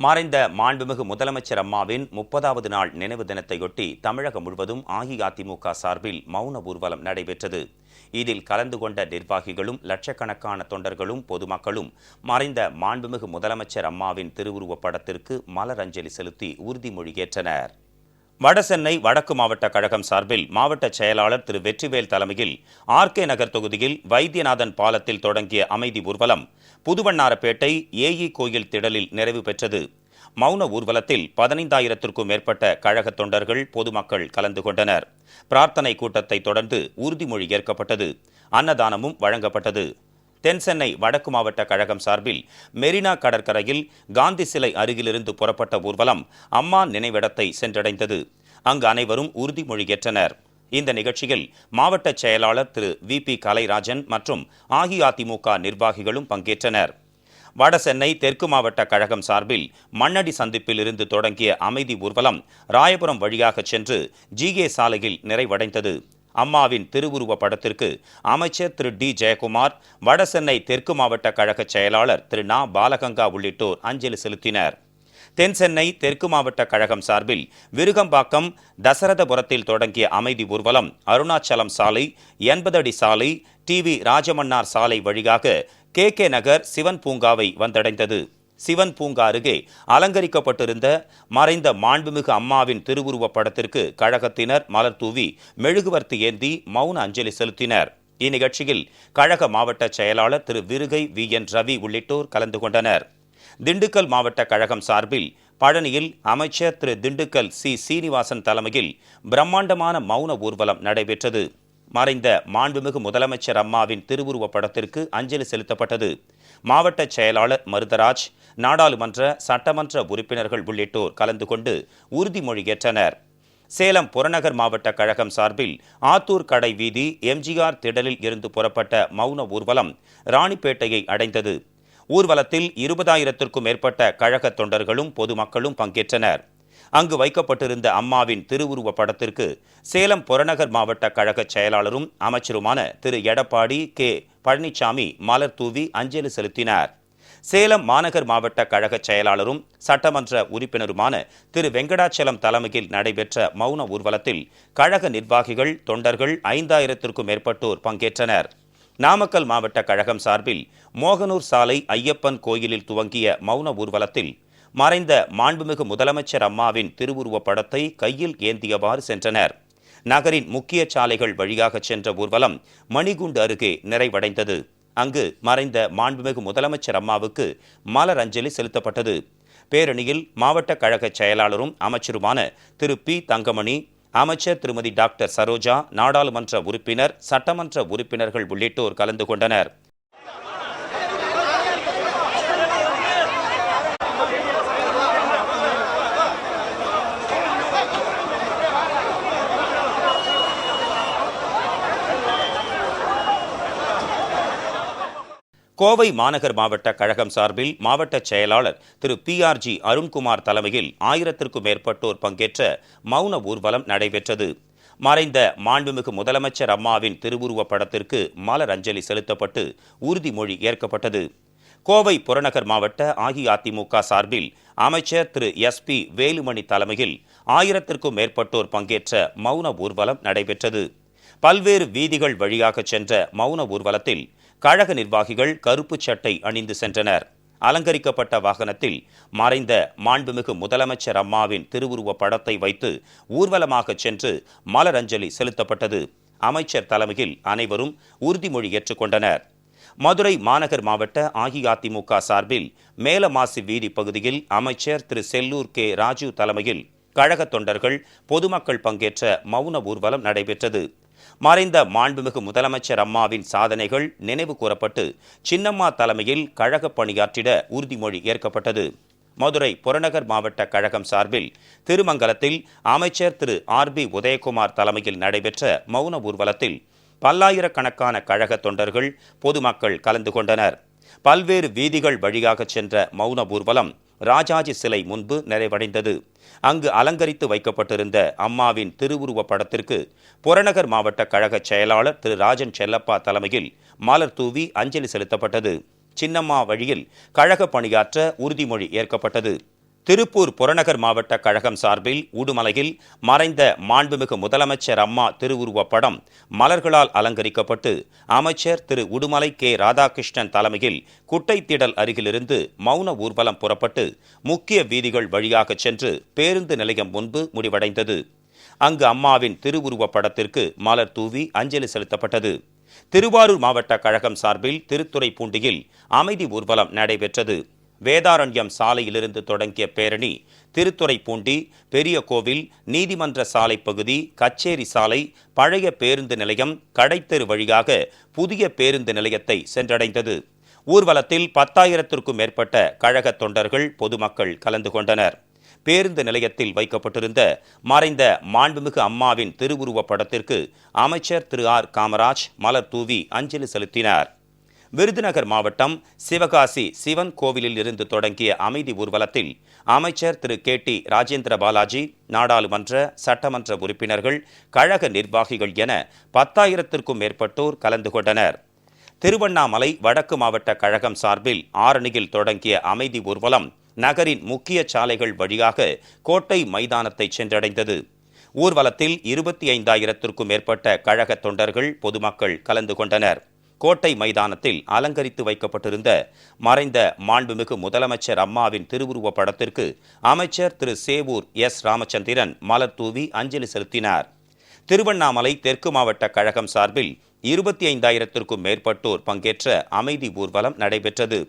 மறைந்த மாண்புமிகு முதலமைச்சர் அம்மாவின் முப்பதாவது நாள் நினைவு தினத்தையொட்டி தமிழகம் முழுவதும் அஇஅதிமுக சார்பில் மௌன ஊர்வலம் நடைபெற்றது. இதில் கலந்து கொண்ட நிர்வாகிகளும் லட்சக்கணக்கான தொண்டர்களும் பொதுமக்களும் மறைந்த மாண்புமிகு முதலமைச்சர் அம்மாவின் திருவுருவப் படத்திற்கு மலரஞ்சலி செலுத்தி உறுதிமொழியேற்றனர் வடசென்னை வடக்கு மாவட்ட கழகம் சார்பில் மாவட்ட செயலாளர் திரு வெற்றிவேல் தலைமையில் ஆர்கே நகர் தொகுதியில் வைத்தியநாதன் பாலத்தில் தொடங்கிய அமைதி ஊர்வலம் புதுவண்ணாரப்பேட்டை ஏஇ கோயில் திடலில் நிறைவு பெற்றது. மௌன ஊர்வலத்தில் பதினைந்தாயிரத்திற்கும் மேற்பட்ட கழக தொண்டர்கள் பொதுமக்கள் கலந்து கொண்டனர். பிரார்த்தனை கூட்டத்தை தொடர்ந்து உறுதிமொழி ஏற்கப்பட்டது. அன்னதானமும் வழங்கப்பட்டது. தென்சென்னை வடக்கு மாவட்ட கழகம் சார்பில் மெரினா கடற்கரையில் காந்தி சிலை அருகிலிருந்து புறப்பட்ட ஊர்வலம் அம்மா நினைவிடத்தை சென்றடைந்தது. அங்கு அனைவரும் உறுதிமொழி ஏற்றனர். இந்த நிகழ்ச்சியில் மாவட்ட செயலாளர் திரு வி பி கலைராஜன் மற்றும் அஇஅதிமுக நிர்வாகிகளும் பங்கேற்றனர். வடசென்னை தெற்கு மாவட்ட கழகம் சார்பில் மண்ணடி சந்திப்பில் இருந்து தொடங்கிய அமைதி ஊர்வலம் ராயபுரம் வழியாக சென்று ஜிகே சாலையில் நிறைவடைந்தது. அம்மாவின் திருவுருவ படத்திற்கு அமைச்சர் திரு டி ஜெயக்குமார் வடசென்னை தெற்கு மாவட்ட கழக செயலாளர் திரு நா. பாலகங்கா உள்ளிட்டோர் அஞ்சலி செலுத்தினர். தென் சென்னை தெற்கு மாவட்ட கழகம் சார்பில் விருகம்பாக்கம் தசரதபுரத்தில் தொடங்கிய அமைதி ஊர்வலம் அருணாச்சலம் சாலை எண்பது அடி சாலை டிவி ராஜமன்னார் சாலை வழியாக கே கே நகர் சிவன் பூங்காவை வந்தடைந்தது. சிவன் பூங்கா அருகே அலங்கரிக்கப்பட்டிருந்த மறைந்த மாண்புமிகு அம்மாவின் திருவுருவப் படத்திற்கு கழகத்தினர் மலர் தூவி மெழுகுவர்த்தி ஏந்தி மௌன அஞ்சலி செலுத்தினர். இந்நிகழ்ச்சியில் கழக மாவட்ட செயலாளர் திரு விருகை வி என் ரவி உள்ளிட்டோர் கலந்து கொண்டனர். திண்டுக்கல் மாவட்ட கழகம் சார்பில் பழனியில் அமைச்சர் திரு திண்டுக்கல் சி. சீனிவாசன் தலைமையில் பிரம்மாண்டமான மௌன ஊர்வலம் நடைபெற்றது. மறைந்த மாண்புமிகு முதலமைச்சர் அம்மாவின் திருவுருவப் படத்திற்கு அஞ்சலி செலுத்தப்பட்டது. மாவட்ட செயலாளர் மருதராஜ் நாடாளுமன்ற சட்டமன்ற உறுப்பினர்கள் உள்ளிட்டோர் கலந்து கொண்டு உறுதிமொழி ஏற்றனர் சேலம் புறநகர் மாவட்ட கழகம் சார்பில் ஆத்தூர் கடை வீதி எம்ஜிஆர் திடலில் இருந்து புறப்பட்ட மௌன ஊர்வலம் ராணிப்பேட்டையை அடைந்தது. ஊர்வலத்தில் இருபதாயிரத்திற்கும் மேற்பட்ட கழக தொண்டர்களும் பொதுமக்களும் பங்கேற்றனர். அங்கு வைக்கப்பட்டிருந்த அம்மாவின் திருவுருவ படத்திற்கு சேலம் புறநகர் மாவட்ட கழக செயலாளரும் அமைச்சருமான திரு. எடப்பாடி கே. பழனிசாமி மலர் தூவி அஞ்சலி செலுத்தினார். சேலம் மாநகர் மாவட்ட கழக செயலாளரும் சட்டமன்ற உறுப்பினருமான திரு. வெங்கடாச்சலம் தலைமையில் நடைபெற்ற மௌன ஊர்வலத்தில் கழக நிர்வாகிகள் தொண்டர்கள் ஐந்தாயிரத்திற்கும் மேற்பட்டோர் பங்கேற்றனர். நாமக்கல் மாவட்ட கழகம் சார்பில் மோகனூர் சாலை ஐயப்பன் கோயிலில் துவங்கிய மௌன ஊர்வலத்தில் மறைந்த மாண்புமிகு முதலமைச்சர் அம்மாவின் திருவுருவப் படத்தை கையில் ஏந்தியவாறு சென்றனர். நகரின் முக்கிய சாலைகள் வழியாக சென்ற ஊர்வலம் மணிகுண்டு அருகே நிறைவடைந்தது. அங்கு மறைந்த மாண்புமிகு முதலமைச்சர் அம்மாவுக்கு மலர் அஞ்சலி செலுத்தப்பட்டது. பேரணியில் மாவட்ட கழக செயலாளரும் அமைச்சருமான திரு. பி. தங்கமணி அமைச்சர் திருமதி டாக்டர் சரோஜா நாடாளுமன்ற உறுப்பினர் சட்டமன்ற உறுப்பினர்கள் உள்ளிட்டோர் கலந்து கொண்டனர். கோவை மாநகர் மாவட்ட கழகம் சார்பில் மாவட்ட செயலாளர் Thiru P R G Arunkumar தலைமையில் ஆயிரத்திற்கும் மேற்பட்டோர் பங்கேற்ற மௌன ஊர்வலம் நடைபெற்றது. மறைந்த மாண்புமிகு முதலமைச்சர் அம்மாவின் திருவுருவப் படத்திற்கு மலர் அஞ்சலி செலுத்தப்பட்டு உறுதிமொழி ஏற்கப்பட்டது. கோவை புறநகர் மாவட்ட அஇஅதிமுக சார்பில் அமைச்சர் திரு எஸ் பி வேலுமணி தலைமையில் ஆயிரத்திற்கும் மேற்பட்டோர் பங்கேற்ற மௌன ஊர்வலம் நடைபெற்றது. பல்வேறு வீதிகள் வழியாக சென்ற மௌன ஊர்வலத்தில் கழக நிர்வாகிகள் கருப்பு சட்டை அணிந்து சென்றனர். அலங்கரிக்கப்பட்ட வாகனத்தில் மறைந்த மாண்புமிகு முதலமைச்சர் அம்மாவின் திருவுருவ படத்தை வைத்து ஊர்வலமாக சென்று மலரஞ்சலி செலுத்தப்பட்டது. அமைச்சர் தலைமையில் அனைவரும் உறுதிமொழி ஏற்றுக்கொண்டனர். மதுரை மாநகர் மாவட்ட அஇஅதிமுக சார்பில் மேலமாசி வீதி பகுதியில் அமைச்சர் திரு செல்லூர் கே. ராஜு தலைமையில் கழக தொண்டர்கள் பொதுமக்கள் பங்கேற்ற மௌன ஊர்வலம் நடைபெற்றது. மறைந்த மாண்புமிகு முதலமைச்சர் அம்மாவின் சாதனைகள் நினைவு கூறப்பட்டு சின்னம்மா தலைமையில் கழக பணியாற்றிட உறுதிமொழி ஏற்கப்பட்டது. மதுரை புறநகர் மாவட்ட கழகம் சார்பில் திருமங்கலத்தில் அமைச்சர் திரு ஆர் பி உதயகுமார் தலைமையில் நடைபெற்ற மௌன ஊர்வலத்தில் பல்லாயிரக்கணக்கான கழக தொண்டர்கள் பொதுமக்கள் கலந்து கொண்டனர். பல்வேறு வீதிகள் வழியாக சென்ற மௌன ஊர்வலம் ராஜாஜி சிலை முன்பு நிறைவடைந்தது. அங்கு அலங்கரித்து வைக்கப்பட்டிருந்த அம்மாவின் திருவுருவ படத்திற்கு புறநகர் மாவட்ட கழக செயலாளர் திரு. ராஜன் செல்லப்பா தலைமையில் மலர் தூவி அஞ்சலி செலுத்தப்பட்டது. சின்னம்மா வழியில் கழக பணியாற்ற உறுதிமொழி ஏற்கப்பட்டது. திருப்பூர் புறநகர் மாவட்ட கழகம் சார்பில் உடுமலையில் மறைந்த மாண்புமிகு முதலமைச்சர் அம்மா திருவுருவப்படம் மலர்களால் அலங்கரிக்கப்பட்டு அமைச்சர் திரு உடுமலை கே. ராதாகிருஷ்ணன் தலைமையில் குட்டைத்திடல் அருகிலிருந்து மௌன ஊர்வலம் புறப்பட்டு முக்கிய வீதிகள் வழியாக சென்று பேருந்து நிலையம் முன்பு முடிவடைந்தது. அங்கு அம்மாவின் திருவுருவப்படத்திற்கு மலர் தூவி அஞ்சலி செலுத்தப்பட்டது. திருவாரூர் மாவட்ட கழகம் சார்பில் திருத்துறைப்பூண்டியில் அமைதி ஊர்வலம் நடைபெற்றது. வேதாரண்யம் சாலையிலிருந்து தொடங்கிய பேரணி திருத்துறைப்பூண்டி பெரிய கோவில் நீதிமன்ற சாலை பகுதி கச்சேரி சாலை பழைய பேருந்து நிலையம் கடைத்தெரு வழியாக புதிய பேருந்து நிலையத்தை சென்றடைந்தது. ஊர்வலத்தில் பத்தாயிரத்திற்கும் மேற்பட்ட கழக தொண்டர்கள் பொதுமக்கள் கலந்து கொண்டனர். பேருந்து நிலையத்தில் வைக்கப்பட்டிருந்த மறைந்த மாண்புமிகு அம்மாவின் திருவுருவப் படத்திற்கு அமைச்சர் திரு ஆர் காமராஜ் மலர் தூவி அஞ்சலி செலுத்தினார். விருதுநகர் மாவட்டம் சிவகாசி சிவன் கோவிலில் இருந்து தொடங்கிய அமைதி ஊர்வலத்தில் அமைச்சர் திரு கே டி ராஜேந்திர பாலாஜி நாடாளுமன்ற சட்டமன்ற உறுப்பினர்கள் கழக நிர்வாகிகள் என பத்தாயிரத்திற்கும் மேற்பட்டோர் கலந்து கொண்டனர். திருவண்ணாமலை வடக்கு மாவட்ட கழகம் சார்பில் ஆரணியில் தொடங்கிய அமைதி ஊர்வலம் நகரின் முக்கிய சாலைகள் வழியாக கோட்டை மைதானத்தை சென்றடைந்தது. ஊர்வலத்தில் இருபத்தி ஐந்தாயிரத்திற்கும் மேற்பட்ட கழக தொண்டர்கள் பொதுமக்கள் கலந்து கொண்டனர். கோட்டை மைதானத்தில் அலங்கரித்து வைக்கப்பட்டிருந்த மறைந்த மாண்புமிகு முதலமைச்சர் அம்மாவின் திருவுருவப் படத்திற்கு அமைச்சர் திரு. சேவூர் எஸ். ராமச்சந்திரன் மலர் தூவி அஞ்சலி செலுத்தினார். திருவண்ணாமலை தெற்கு மாவட்ட கழகம் சார்பில் இருபத்தி ஐந்தாயிரத்திற்கும் மேற்பட்டோர் பங்கேற்ற அமைதி ஊர்வலம் நடைபெற்றது.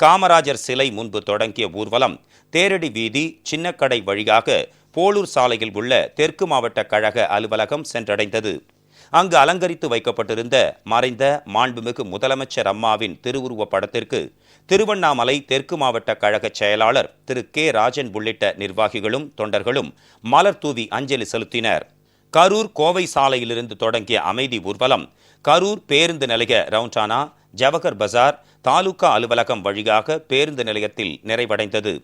காமராஜர் சிலை முன்பு தொடங்கிய ஊர்வலம் தேரடி வீதி சின்னக்கடை வழியாக போலூர் சாலையில் உள்ள தெற்கு மாவட்ட கழக அலுவலகம் சென்றடைந்தது. அங்கு அலங்கரித்து வைக்கப்பட்டிருந்த மறைந்த மாண்புமிகு முதலமைச்சர் அம்மாவின் திருவுருவப் படத்திற்கு திருவண்ணாமலை தெற்கு மாவட்ட கழக செயலாளர் திரு. கே. ராஜன் உள்ளிட்ட நிர்வாகிகளும் தொண்டர்களும் மலர் தூவி அஞ்சலி செலுத்தினர். கரூர் கோவை சாலையிலிருந்து தொடங்கிய அமைதி ஊர்வலம் கரூர் பேருந்து நிலைய ரவுண்டானா ஜவஹர் பஜார் தாலுகா அலுவலகம் வழியாக பேருந்து நிலையத்தில் நிறைவடைந்தது.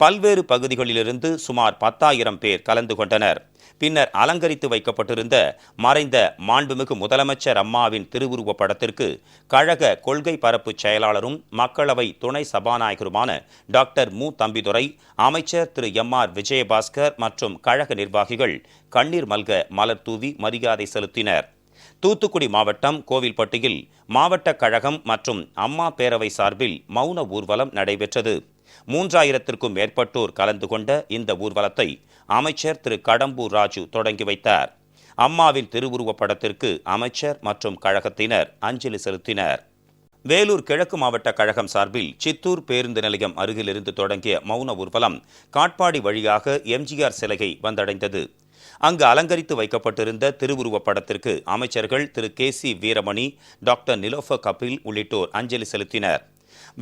பல்வேறு பகுதிகளிலிருந்து சுமார் பத்தாயிரம் பேர் கலந்து கொண்டனர். பின்னர் அலங்கரித்து வைக்கப்பட்டிருந்த மறைந்த மாண்புமிகு முதலமைச்சர் அம்மாவின் திருவுருவப் படத்திற்கு கழக கொள்கை பரப்பு செயலாளரும் மக்களவை துணை சபாநாயகருமான டாக்டர் மு. தம்பிதுரை அமைச்சர் திரு. எம். ஆர். விஜயபாஸ்கர் மற்றும் கழக நிர்வாகிகள் கண்ணீர் மல்க மலர் தூவி மரியாதை செலுத்தினர். தூத்துக்குடி மாவட்டம் கோவில்பட்டியில் மாவட்ட கழகம் மற்றும் அம்மா பேரவை சார்பில் மௌன ஊர்வலம் நடைபெற்றது. மூன்றாயிரத்திற்கும் மேற்பட்டோர் கலந்து கொண்ட இந்த ஊர்வலத்தை அமைச்சர் திரு. கடம்பூர் ராஜு தொடங்கி வைத்தார். அம்மாவின் திருவுருவப் படத்திற்கு அமைச்சர் மற்றும் கழகத்தினர் அஞ்சலி செலுத்தினர். வேலூர் கிழக்கு மாவட்ட கழகம் சார்பில் சித்தூர் பேருந்து நிலையம் அருகிலிருந்து தொடங்கிய மௌன ஊர்வலம் காட்பாடி வழியாக எம்ஜிஆர் சிலையை வந்தடைந்தது. அங்கு அலங்கரித்து வைக்கப்பட்டிருந்த திருவுருவப் படத்திற்கு அமைச்சர்கள் Thiru. K. C. Veeramani doctor Nilofer Kafeel உள்ளிட்டோர் அஞ்சலி செலுத்தினர்.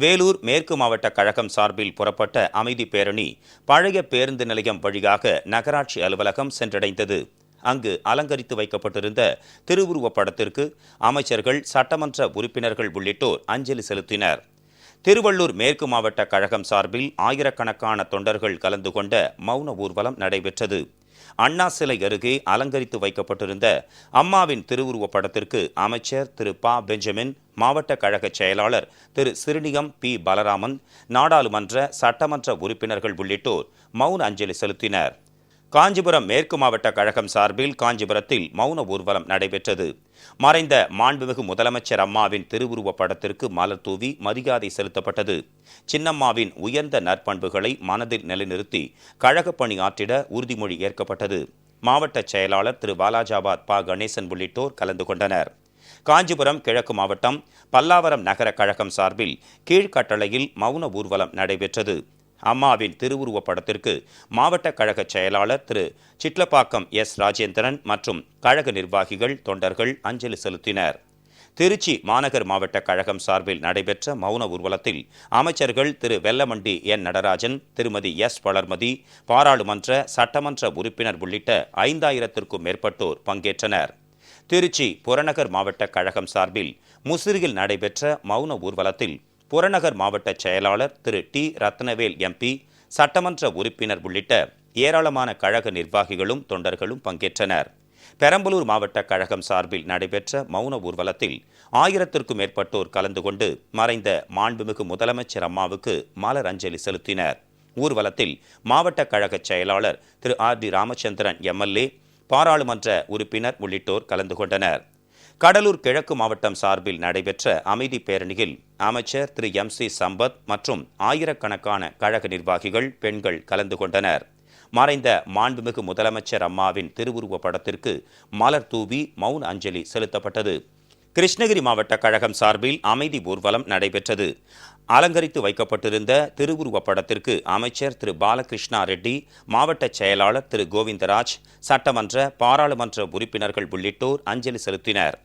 வேலூர் மேற்கு மாவட்ட கழகம் சார்பில் புறப்பட்ட அமைதி பேரணி பழைய பேருந்து நிலையம் வழியாக நகராட்சி அலுவலகம் சென்றடைந்தது. அங்கு அலங்கரித்து வைக்கப்பட்டிருந்த திருவுருவப் படத்திற்கு அமைச்சர்கள் சட்டமன்ற உறுப்பினர்கள் உள்ளிட்டோர் அஞ்சலி செலுத்தினர். திருவள்ளூர் மேற்கு மாவட்ட கழகம் சார்பில் ஆயிரக்கணக்கான தொண்டர்கள் கலந்து கொண்ட மௌன ஊர்வலம் நடைபெற்றது. அண்ணா சிலை அருகே அலங்கரித்து வைக்கப்பட்டிருந்த அம்மாவின் திருவுருவப் படத்திற்கு அமைச்சர் திரு ப பெஞ்சமின் மாவட்ட கழக செயலாளர் திரு சிறுநிகம் பி பலராமன் நாடாளுமன்ற சட்டமன்ற உறுப்பினர்கள் உள்ளிட்டோர் மவுன அஞ்சலி செலுத்தினர். காஞ்சிபுரம் மேற்கு மாவட்ட கழகம் சார்பில் காஞ்சிபுரத்தில் மௌன ஊர்வலம் நடைபெற்றது. மறைந்த மாண்புமிகு முதலமைச்சர் அம்மாவின் திருவுருவப் படத்திற்கு மலர் தூவி மரியாதை செலுத்தப்பட்டது. சின்னம்மாவின் உயர்ந்த நற்பண்புகளை மனதில் நிலைநிறுத்தி கழகப் பணி ஆற்றிட உறுதிமொழி ஏற்கப்பட்டது. மாவட்ட செயலாளர் திரு வாலாஜாபாத் ப. கணேசன் உள்ளிட்டோர் கலந்து கொண்டனர். காஞ்சிபுரம் கிழக்கு மாவட்டம் பல்லாவரம் நகர கழகம் சார்பில் கீழ்கட்டளையில் மௌன ஊர்வலம் நடைபெற்றது. அம்மாவின் திருவுருவப் படத்திற்கு மாவட்ட கழக செயலாளர் திரு. சிட்லப்பாக்கம் எஸ். ராஜேந்திரன் மற்றும் கழக நிர்வாகிகள் தொண்டர்கள் அஞ்சலி செலுத்தினர். திருச்சி மாநகர் மாவட்ட கழகம் சார்பில் நடைபெற்ற மௌன ஊர்வலத்தில் அமைச்சர்கள் திரு. வெல்லமண்டி என். நடராஜன் திருமதி எஸ். வளர்மதி பாராளுமன்ற சட்டமன்ற உறுப்பினர் உள்ளிட்ட ஐந்தாயிரத்திற்கும் மேற்பட்டோர் பங்கேற்றனர். திருச்சி புறநகர் மாவட்ட கழகம் சார்பில் முசிறியில் நடைபெற்ற மௌன ஊர்வலத்தில் புறநகர் மாவட்ட செயலாளர் திரு. டி. ரத்னவேல் எம்பி சட்டமன்ற உறுப்பினர் உள்ளிட்ட ஏராளமான கழக நிர்வாகிகளும் தொண்டர்களும் பங்கேற்றனர். பெரம்பலூர் மாவட்ட கழகம் சார்பில் நடைபெற்ற மௌன ஊர்வலத்தில் ஆயிரத்திற்கும் மேற்பட்டோர் கலந்து கொண்டு மறைந்த மாண்புமிகு முதலமைச்சர் அம்மாவுக்கு மலர் அஞ்சலி செலுத்தினர். ஊர்வலத்தில் மாவட்ட கழக செயலாளர் Thiru. R. T. Ramachandran MLA பாராளுமன்ற உறுப்பினர் உள்ளிட்டோர் கலந்து கொண்டனர். கடலூர் கிழக்கு மாவட்டம் சார்பில் நடைபெற்ற அமைதி பேரணியில் அமைச்சர் திரு. எம். சி. சம்பத் மற்றும் ஆயிரக்கணக்கான கழக நிர்வாகிகள் பெண்கள் கலந்து கொண்டனர். மறைந்த மாண்புமிகு முதலமைச்சர் அம்மாவின் திருவுருவ படத்திற்கு மலர் தூவி மவுன அஞ்சலி செலுத்தப்பட்டது. கிருஷ்ணகிரி மாவட்ட கழகம் சார்பில் அமைதி ஊர்வலம் நடைபெற்றது. அலங்கரித்து வைக்கப்பட்டிருந்த திருவுருவப் படத்திற்கு அமைச்சர் திரு. பாலகிருஷ்ணா ரெட்டி மாவட்ட செயலாளர் திரு. கோவிந்தராஜ் சட்டமன்ற பாராளுமன்ற உறுப்பினர்கள் உள்ளிட்டோர் அஞ்சலி செலுத்தினர்.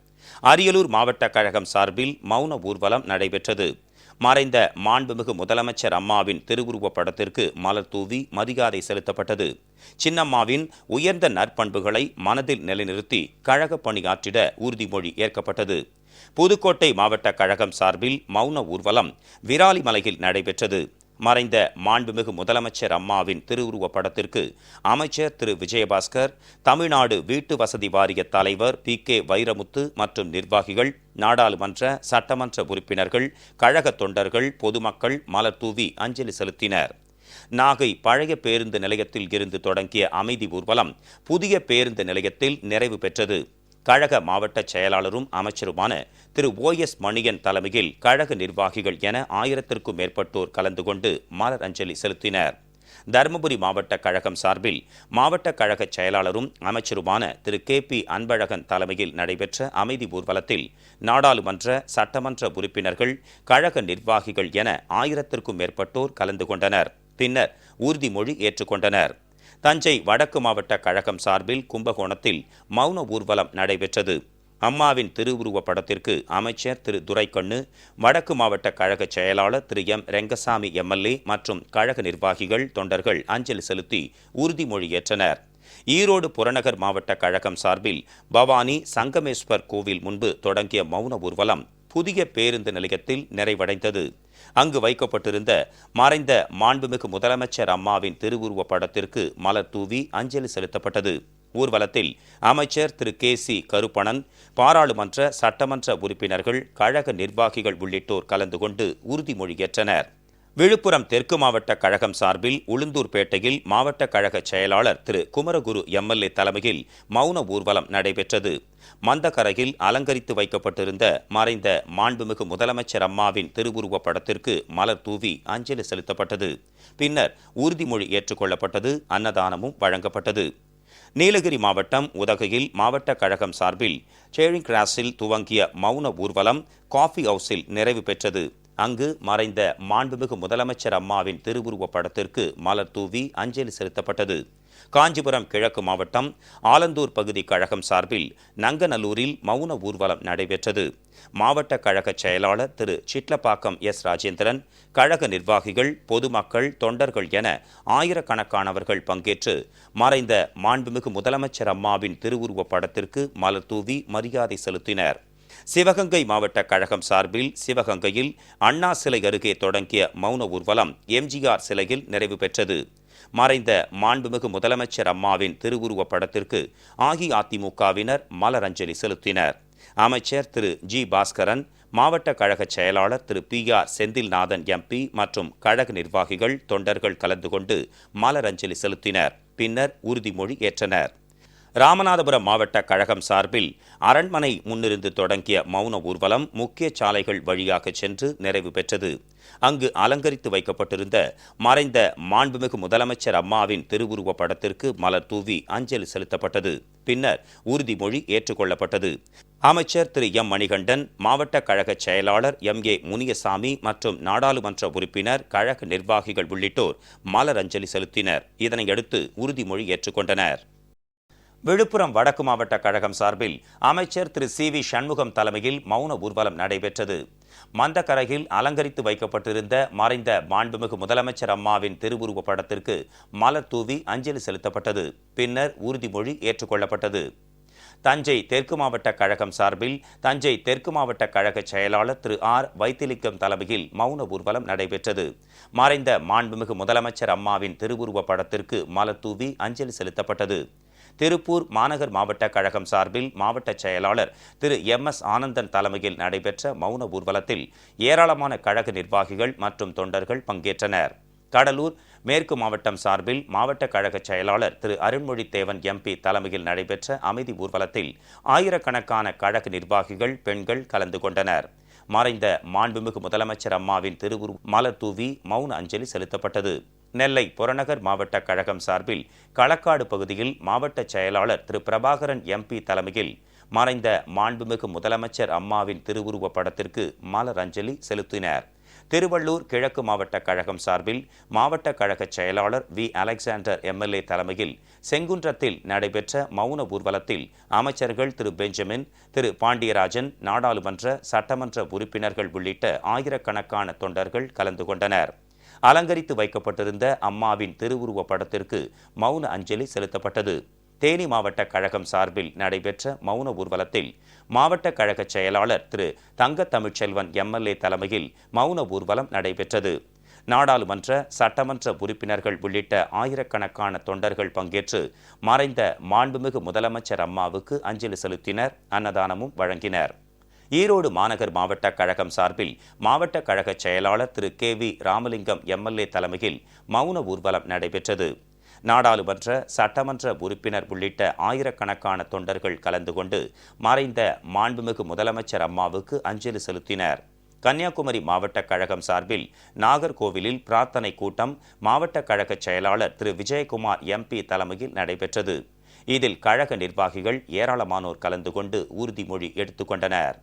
அரியலூர் மாவட்ட கழகம் சார்பில் மௌன ஊர்வலம் நடைபெற்றது. மறைந்த மாண்புமிகு முதலமைச்சர் அம்மாவின் திருவுருவப் படத்திற்கு மலர் தூவி மரியாதை செலுத்தப்பட்டது. சின்னம்மாவின் உயர்ந்த நற்பண்புகளை மனதில் நிலைநிறுத்தி கழக பணியாற்றிட உறுதிமொழி ஏற்கப்பட்டது. புதுக்கோட்டை மாவட்ட கழகம் சார்பில் மௌன ஊர்வலம் விராலிமலையில் நடைபெற்றது. மறைந்த மாண்புமிகு முதலமைச்சர் அம்மாவின் திருவுருவப் படத்திற்கு அமைச்சர் திரு. விஜயபாஸ்கர் தமிழ்நாடு வீட்டு வசதி வாரிய தலைவர் பி. கே. வைரமுத்து மற்றும் நிர்வாகிகள் நாடாளுமன்ற சட்டமன்ற உறுப்பினர்கள் கழக தொண்டர்கள் பொதுமக்கள் மலர் தூவி அஞ்சலி செலுத்தினர். நாகை பழைய பேருந்து நிலையத்தில் இருந்து தொடங்கிய அமைதி ஊர்வலம் புதிய பேருந்து நிலையத்தில் நிறைவு பெற்றது. கழக மாவட்ட செயலாளரும் அமைச்சருமான திரு ஓ எஸ் மணியன் தலைமையில் கழக நிர்வாகிகள் என ஆயிரத்திற்கும் மேற்பட்டோர் கலந்து கொண்டு மலர் அஞ்சலி செலுத்தினர். தருமபுரி மாவட்ட கழகம் சார்பில் மாவட்ட கழக செயலாளரும் அமைச்சருமான திரு கே பி அன்பழகன் தலைமையில் நடைபெற்ற அமைதி ஊர்வலத்தில் நாடாளுமன்ற சட்டமன்ற உறுப்பினர்கள் கழக நிர்வாகிகள் என ஆயிரத்திற்கும் மேற்பட்டோர் கலந்து கொண்டனர். பின்னர் உறுதிமொழி ஏற்றுக்கொண்டனர். தஞ்சை வடக்கு மாவட்ட கழகம் சார்பில் கும்பகோணத்தில் மௌன ஊர்வலம் நடைபெற்றது. அம்மாவின் திருவுருவ படத்திற்கு அமைச்சர் திரு. துரைக்கண்ணு வடக்கு மாவட்ட கழக செயலாளர் திரு. எம். ரெங்கசாமி எம்எல்ஏ மற்றும் கழக நிர்வாகிகள் தொண்டர்கள் அஞ்சலி செலுத்தி உறுதிமொழியேற்றனர் ஈரோடு புறநகர் மாவட்ட கழகம் சார்பில் பவானி சங்கமேஸ்வர் கோவில் முன்பு தொடங்கிய மௌன ஊர்வலம் புதிய பேருந்து நிலையத்தில் நிறைவடைந்தது. அங்கு வைக்கப்பட்டிருந்த மறைந்த மாண்புமிகு முதலமைச்சர் அம்மாவின் திருவுருவ படத்திற்கு மலர் தூவி அஞ்சலி செலுத்தப்பட்டது. ஊர்வலத்தில் அமைச்சர் திரு. கே. சி. கருப்பணன் பாராளுமன்ற சட்டமன்ற உறுப்பினர்கள் கழக நிர்வாகிகள் உள்ளிட்டோர் கலந்து கொண்டு உறுதிமொழியேற்றனர். விழுப்புரம் தெற்கு மாவட்ட கழகம் சார்பில் உளுந்தூர்பேட்டையில் மாவட்ட கழக செயலாளர் திரு குமரகுரு எம்எல்ஏ தலைமையில் மௌன ஊர்வலம் நடைபெற்றது. மந்தகரையில் அலங்கரித்து வைக்கப்பட்டிருந்த மறைந்த மாண்புமிகு முதலமைச்சர் அம்மாவின் திருவுருவப் படத்திற்கு மலர் தூவி அஞ்சலி செலுத்தப்பட்டது. பின்னர் உறுதிமொழி ஏற்றுக்கொள்ளப்பட்டது அன்னதானமும் வழங்கப்பட்டது. நீலகிரி மாவட்டம் உதகையில் மாவட்ட கழகம் சார்பில் சேரிங் கிராஸில் துவங்கிய மௌன ஊர்வலம் காஃபி ஹவுஸில் நிறைவு பெற்றது. அங்கு மறைந்த மாண்புமிகு முதலமைச்சர் அம்மாவின் திருவுருவப் படத்திற்கு மலர் தூவி அஞ்சலி செலுத்தப்பட்டது. காஞ்சிபுரம் கிழக்கு மாவட்டம் ஆலந்தூர் பகுதி கழகம் சார்பில் நங்கநல்லூரில் மௌன ஊர்வலம் நடைபெற்றது. மாவட்ட கழக செயலாளர் திரு சிட்லப்பாக்கம் எஸ் ராஜேந்திரன் கழக நிர்வாகிகள் பொதுமக்கள் தொண்டர்கள் என ஆயிரக்கணக்கானவர்கள் பங்கேற்று மறைந்த மாண்புமிகு முதலமைச்சர் அம்மாவின் திருவுருவப் படத்திற்கு மலர் தூவி மரியாதை செலுத்தினர். சிவகங்கை மாவட்ட கழகம் சார்பில் சிவகங்கையில் அண்ணா சிலை அருகே தொடங்கிய மௌன ஊர்வலம் எம்ஜிஆர் சிலையில் நிறைவு பெற்றது. மறைந்த மாண்புமிகு முதலமைச்சர் அம்மாவின் திருவுருவப் படத்திற்கு அஇஅதிமுகவினர் மலரஞ்சலி செலுத்தினர். அமைச்சர் திரு ஜி பாஸ்கரன் மாவட்ட கழக செயலாளர் Thiru P R Senthilnathan MP மற்றும் கழக நிர்வாகிகள் தொண்டர்கள் கலந்து கொண்டு மலரஞ்சலி செலுத்தினர். பின்னர் உறுதிமொழி ஏற்றனர். ராமநாதபுரம் மாவட்ட கழகம் சார்பில் அரண்மனை முன்னிருந்து தொடங்கிய மௌன ஊர்வலம் முக்கிய சாலைகள் வழியாக சென்று நிறைவு பெற்றது. அங்கு அலங்கரித்து வைக்கப்பட்டிருந்த மறைந்த மாண்புமிகு முதலமைச்சர் அம்மாவின் திருவுருவ படத்திற்கு மலர் தூவி அஞ்சலி செலுத்தப்பட்டது. பின்னர் உறுதிமொழி ஏற்றுக்கொள்ளப்பட்டது. அமைச்சர் திரு எம் மணிகண்டன் மாவட்ட கழக செயலாளர் எம் ஏ முனியசாமி மற்றும் நாடாளுமன்ற உறுப்பினர் கழக நிர்வாகிகள் உள்ளிட்டோர் மலர் அஞ்சலி செலுத்தினர். இதனையடுத்து உறுதிமொழி ஏற்றுக்கொண்டனர். விழுப்புரம் வடக்கு மாவட்ட கழகம் சார்பில் அமைச்சர் திரு சி வி சண்முகம் தலைமையில் மௌன ஊர்வலம் நடைபெற்றது. மந்தக்கரையில் அலங்கரித்து வைக்கப்பட்டிருந்த மறைந்த மாண்புமிகு முதலமைச்சர் அம்மாவின் திருவுருவப் படத்திற்கு மலர் தூவி அஞ்சலி செலுத்தப்பட்டது. பின்னர் உறுதிமொழி ஏற்றுக்கொள்ளப்பட்டது. தஞ்சை தெற்கு மாவட்ட கழகம் சார்பில் தஞ்சை தெற்கு மாவட்ட கழக செயலாளர் திரு ஆர் வைத்திலிங்கம் தலைமையில் மௌன ஊர்வலம் நடைபெற்றது. மறைந்த மாண்புமிகு முதலமைச்சர் அம்மாவின் திருவுருவப் படத்திற்கு மலர் தூவி அஞ்சலி செலுத்தப்பட்டது. திருப்பூர் மாநகர் மாவட்ட கழகம் சார்பில் மாவட்ட செயலாளர் திரு எம் எஸ் ஆனந்தன் தலைமையில் நடைபெற்ற மௌன ஊர்வலத்தில் ஏராளமான கழக நிர்வாகிகள் மற்றும் தொண்டர்கள் பங்கேற்றனர். கடலூர் மேற்கு மாவட்டம் சார்பில் மாவட்ட கழக செயலாளர் திரு அருண்மொழி தேவன் எம்பி தலைமையில் நடைபெற்ற அமைதி ஊர்வலத்தில் ஆயிரக்கணக்கான கழக நிர்வாகிகள் பெண்கள் கலந்து கொண்டனர். மறைந்த மாண்புமிகு முதலமைச்சர் அம்மாவின் திருவுரு மலர் தூவி மௌன அஞ்சலி செலுத்தப்பட்டது. நெல்லை புறநகர் மாவட்ட கழகம் சார்பில் களக்காடு பகுதியில் மாவட்ட செயலாளர் திரு பிரபாகரன் எம்பி தலைமையில் மறைந்த மாண்புமிகு முதலமைச்சர் அம்மாவின் திருவுருவப் படத்திற்கு மலரஞ்சலி செலுத்தினர். திருவள்ளூர் கிழக்கு மாவட்ட கழகம் சார்பில் மாவட்ட கழக செயலாளர் வி. அலெக்சாண்டர் எம்எல்ஏ தலைமையில் செங்குன்றத்தில் நடைபெற்ற மௌன ஊர்வலத்தில் அமைச்சர்கள் திரு. பெஞ்சமின் திரு. பாண்டியராஜன் நாடாளுமன்ற சட்டமன்ற உறுப்பினர்கள் உள்ளிட்ட ஆயிரக்கணக்கான தொண்டர்கள் கலந்து கொண்டனர். அலங்கரித்து வைக்கப்பட்டிருந்த அம்மாவின் திருவுருவப் படத்திற்கு மௌன அஞ்சலி செலுத்தப்பட்டது. தேனி மாவட்ட கழகம் சார்பில் நடைபெற்ற மௌன ஊர்வலத்தில் மாவட்ட கழக செயலாளர் திரு தங்க தமிழ்ச்செல்வன் எம்எல்ஏ தலைமையில் மௌன ஊர்வலம் நடைபெற்றது. நாடாளுமன்ற சட்டமன்ற உறுப்பினர்கள் உள்ளிட்ட ஆயிரக்கணக்கான தொண்டர்கள் பங்கேற்று மறைந்த மாண்புமிகு முதலமைச்சர் அம்மாவுக்கு அஞ்சலி செலுத்தினர் அன்னதானமும் வழங்கினர். ஈரோடு மாநகர் மாவட்ட கழகம் சார்பில் மாவட்ட கழக செயலாளர் Thiru K V Ramalingam MLA தலைமையில் மௌன ஊர்வலம் நடைபெற்றது. நாடாளுமன்ற சட்டமன்ற உறுப்பினர் உள்ளிட்ட ஆயிரக்கணக்கான தொண்டர்கள் கலந்து கொண்டு மறைந்த மாண்புமிகு முதலமைச்சர் அம்மாவுக்கு அஞ்சலி செலுத்தினர். கன்னியாகுமரி மாவட்ட கழகம் சார்பில் நாகர்கோவிலில் பிரார்த்தனை கூட்டம் மாவட்ட கழக செயலாளர் திரு விஜயகுமார் எம்பி தலைமையில் நடைபெற்றது. இதில் கழக நிர்வாகிகள் ஏராளமானோர் கலந்து கொண்டு உறுதிமொழி எடுத்துக்கொண்டனர்